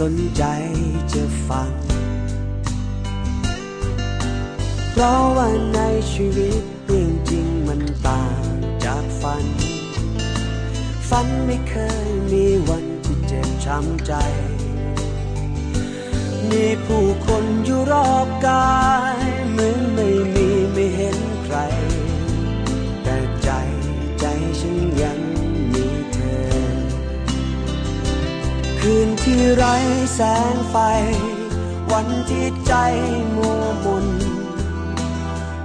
สนใจจะฟัง เพราะว่าในชีวิตเรื่องจริงมันต่างจากฝัน ฝันไม่เคยมีวันที่เจ็บช้ำใจ มีผู้คนอยู่รอบกายเหมือนไม่มีไม่เห็นใคร แต่ใจใจฉันยัง ที่ไร้แสงไฟ วันที่ใจมัวมน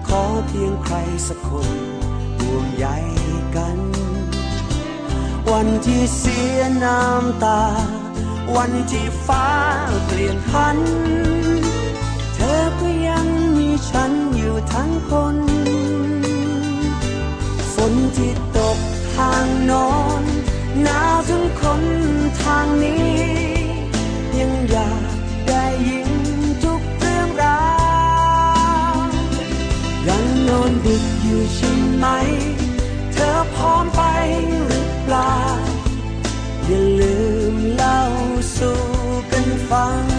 ขอเพียงใครสักคนห่วงใยกัน วันที่เสียน้ำตา วันที่ฟ้าเปลี่ยนพัน เธอก็ยังมีฉันอยู่ทั้งคนฝนที่ตกทางโนอนหนาวถึงคนทางนี้ อนดึกอยู่ใช่ไหม เธอพร้อมไปหรือเปล่า อย่าลืมเล่าสู่กันฟัง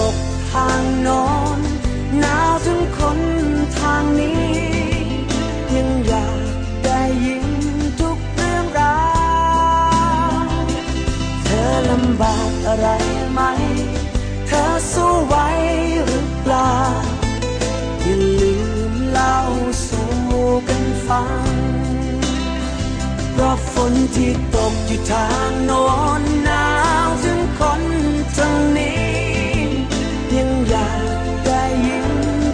ฟัง เพราะฝนที่ตกอยู่ทางโน้นหนาวถึงคนทางนี้ ยังอยากได้ยิน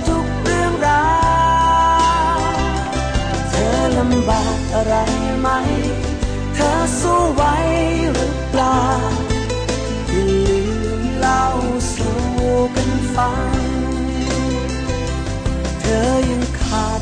ทุกเรื่องราวเธอลำบากอะไรไหม เธอสู้ไหวหรือเปล่าอย่าลืมเล่าสู่กันฟัง เธอ